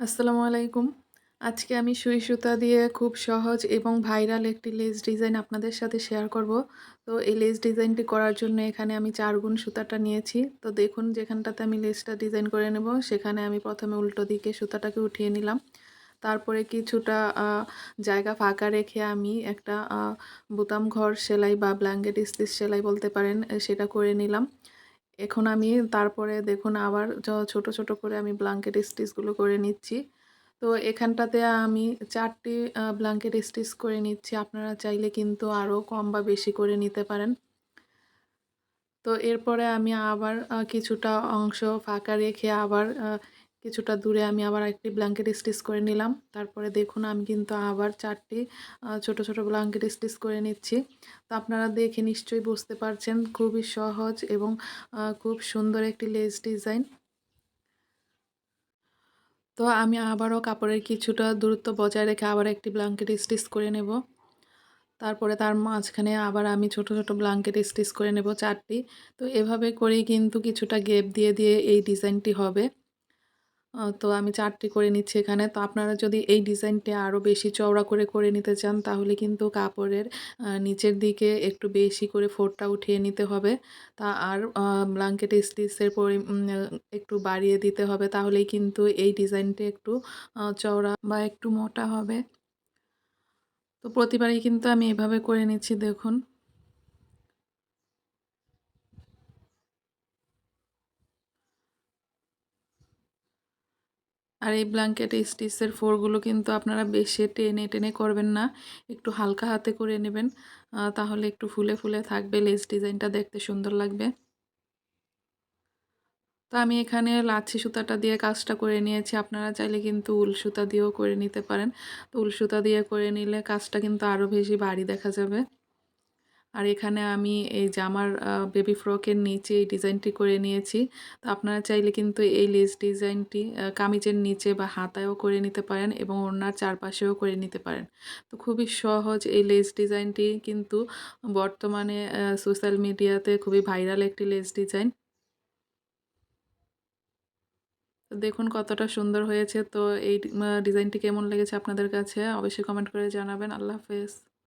আসসালামু আলাইকুম। আজকে আমি সুই সুতা দিয়ে খুব সহজ এবং ভাইরাল একটি লেস ডিজাইন আপনাদের সাথে শেয়ার করব। তো এই লেস ডিজাইনটি করার জন্য এখানে আমি ৪ গুণ সুতাটা নিয়েছি। তো দেখুন, যেখানটাতে আমি লেসটা ডিজাইন করে নেব, সেখানে আমি প্রথমে উল্টো দিকে সুতাটাকে উঠিয়ে নিলাম। তারপরে কিছুটা জায়গা ফাঁকা রেখে আমি একটা বোতাম ঘর সেলাই বা ব্ল্যাঙ্কেট স্টিচ সেলাই বলতে পারেন সেটা করে নিলাম। এখন আমি তারপরে দেখুন আবার ছোট, ছোট করে আমি ব্লাঙ্কেট স্টিচগুলো করে নিচ্ছি। তো এখানটাতে আমি ৪ টি আ ব্ল্যাঙ্কেট স্টিচ করে নিচ্ছি। আপনারা চাইলে কিন্তু আরও কম বা বেশি করে নিতে পারেন। তো এরপরে আমি আবার কিছুটা অংশ ফাঁকা রেখে আবার কিছুটা দূরে আমি আবার একটি ব্ল্যাঙ্কেট স্টিচ করে নিলাম। তারপরে দেখুন আমি কিন্তু আবার ৪ টি আ ছোট, ছোট ব্ল্যাঙ্কেট স্টিচ করে নিচ্ছি। তো আপনারা দেখে নিশ্চয়ই বুঝতে পারছেন খুবই সহজ এবং খুব সুন্দর একটি লেস ডিজাইন। তো আমি আবারও কাপড়ের কিছুটা দূরত্ব বজায় রেখে আবার একটি ব্ল্যাঙ্কেট স্টিচ করে নেব। তারপরে তার মাঝখানে আবার আমি ছোট, ছোট ব্ল্যাঙ্কেট স্টিচ করে নেব চারটি তো এভাবে করেই কিন্তু কিছুটা গেপ দিয়ে, দিয়ে এই ডিজাইনটি হবে। তো আমি চারটি করে নিচ্ছি এখানে। তো আপনারা যদি এই ডিজাইনটি আরও বেশি চওড়া করে, করে নিতে চান তাহলে কিন্তু কাপড়ের নিচের দিকে একটু বেশি করে ফোঁড়টা উঠিয়ে নিতে হবে। তা আর আ ব্ল্যাঙ্কেট স্টিচের পরি একটু বাড়িয়ে দিতে হবে তাহলেই কিন্তু এই ডিজাইনটি একটু চওড়া বা একটু মোটা হবে। তো প্রতিবারই কিন্তু আমি এভাবে করে নিচ্ছি দেখুন। আর এই ব্ল্যাঙ্কেট স্টিচের ফোরগুলো কিন্তু আপনারা বেশি টেনে টেনে করবেন না। একটু হালকা হাতে করে নেবেন তাহলে একটু ফুলে ফুলে থাকবে লেস ডিজাইনটা দেখতে সুন্দর লাগবে। তো আমি এখানে লাচ্ছি সুতাটা দিয়ে কাজটা করে নিয়েছি। আপনারা চাইলে কিন্তু উল সুতা দিয়েও করে নিতে পারেন। তো উল সুতা দিয়ে করে নিলে কাজটা কিন্তু আরও বেশি ভারী দেখা যাবে। আর এখানে আমি এই জামার বেবি ফ্রকের নিচে এই ডিজাইনটি করে নিয়েছি। তো আপনারা চাইলে কিন্তু এই লেস ডিজাইনটি কামিজের নিচে বা হাতায়ও করে নিতে পারেন এবং ওনার চারপাশেও করে নিতে পারেন। তো খুবই সহজ এই লেস ডিজাইনটি কিন্তু বর্তমানে সোশ্যাল মিডিয়াতে খুবই ভাইরাল একটি লেস ডিজাইন দেখুন কতটা সুন্দর হয়েছে। তো এই ডিজাইনটি কেমন লেগেছে আপনাদের কাছে? অবশ্যই কমেন্ট করে জানাবেন। আল্লাহ হাফেজ।